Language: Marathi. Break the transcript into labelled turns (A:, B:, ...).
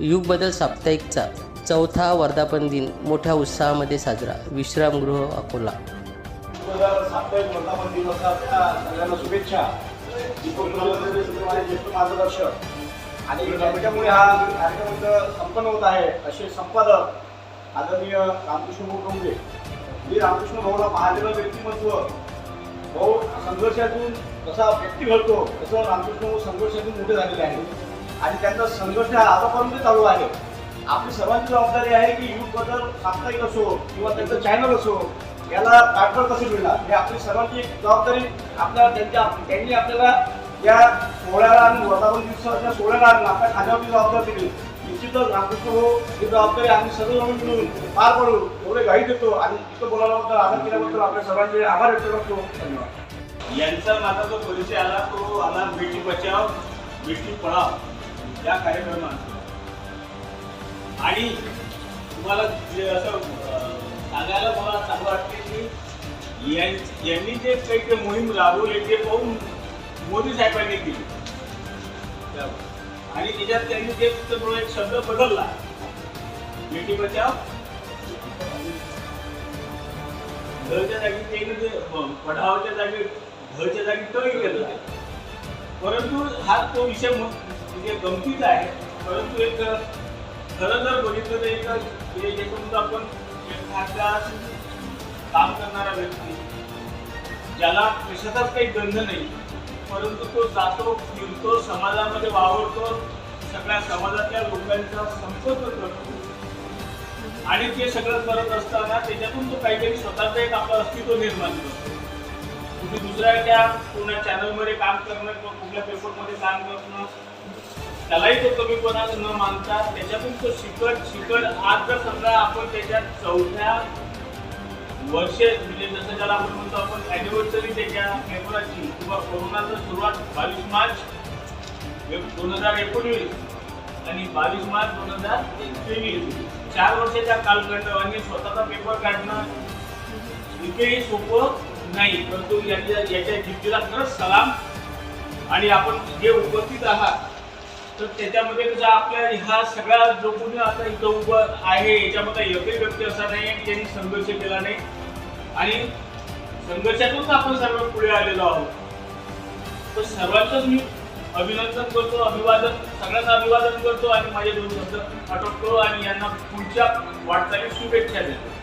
A: युग बदल साप्ताहिकचा चौथा वर्धापन दिन मोठ्या उत्साहामध्ये साजरा. विश्रामगृह अकोला.
B: साप्ताहिक वर्धापन दिवसाच्या सगळ्यांना शुभेच्छा. ज्येष्ठ मार्गदर्शक. आणि त्याच्यामुळे हा कार्यक्रम संपन्न होत आहे. असे संपादक आदरणीय रामकृष्ण भाऊ डोंगरे मी रामकृष्ण भाऊला पाहिलेलं व्यक्तिमत्व भाऊ संघर्षातून जसा व्यक्ती घडतो तसं रामकृष्ण भाऊ संघर्षातून मोठे झालेले आहे आणि त्यांचा संघर्ष हा आतापर्यंत चालू आहे. आपली सर्वांची जबाबदारी आहे की युथबद्दल साप्ताहिक असो किंवा त्यांचं चॅनल असो याला पाठबळ कसं मिळणार? हे आपली सर्वांची एक जबाबदारी आपल्याला त्यांच्या त्यांनी आपल्याला या सोहळ्याला आणि वर्धापन दिवसाच्या सोहळ्याला आणि आपल्या जबाबदारी दिली. निश्चितच नागपूरचं हो ही जबाबदारी आम्ही सर्वजण मिळून पार पडू एवढे गाई देतो आणि इथं बोलावल्याबद्दल आदर केल्याबद्दल आपल्या सर्वांचे आभार व्यक्त करतो. धन्यवाद
C: यांचा माझा जो परिचय आला तो आला बेटी बचाव बेटी पळाव. या कार्यक्रमात. आणि तुम्हाला जे असं सांगायला मला चांगलं वाटते की यांनी जे काही ते मोहीम राबवली ते पाहून मोदी साहेबांनी केली. आणि त्याच्यात त्यांनी ते एक शब्द बदलला. बेटी बचाव घरच्या जागी त्यांनी ते पढावाच्या जागी घरच्या जागी तळी केलं परंतु हा तो विषय म्हणजे गमतीच आहे परंतु एक खरं जर बघितलं तर एक समजा आपण एखाद्या काम करणारा व्यक्ती ज्याला कशाचाच काही गंध नाही परंतु तो जातो फिरतो समाजामध्ये वावरतो सगळ्या समाजातल्या लोकांचा संपर्क करतो. आणि ते सगळं करत असताना त्याच्यातून तो काहीतरी स्वतःचं एक आपलं अस्तित्व निर्माण करतो. तुम्ही दुसऱ्याच्या कोणा चॅनलमध्ये काम करणं किंवा कुठल्या पेपरमध्ये काम करणं त्यालाही तो कमीपणा न मानता त्याच्यातून तो शिकत शिकत आज जर समजा आपण त्याच्यात चौथ्या वर्षे म्हणजे जसं ज्याला आपण म्हणतो आपण अॅनिव्हर्सरी त्याच्या पेपराची किंवा कोरोनाची सुरुवात बावीस मार्च दोन हजार एकोणवीस आणि बावीस मार्च दोन हजार तेवीस चार वर्षाच्या कालखंडाने स्वतःचा पेपर काढणं इथेही सोपं नाही परंतु याच्या याच्या जिद्दीला खरंच सलाम. आणि आपण जे उपस्थित आहात तर त्याच्यामध्ये कसं आपल्या ह्या सगळा जो कोणी आता इथं उभं आहे याच्यामध्ये एकही व्यक्ती असा नाही आहे की संघर्ष केला नाही. आणि संघर्षातूनच आपण सर्व पुढे आलेलो आहोत. तर सर्वांचंच मी अभिनंदन करतो अभिवादन सगळ्यांना अभिवादन करतो आणि माझे दोन शब्द आटोपतो आणि यांना पुढच्या वाटचाली शुभेच्छा देतो.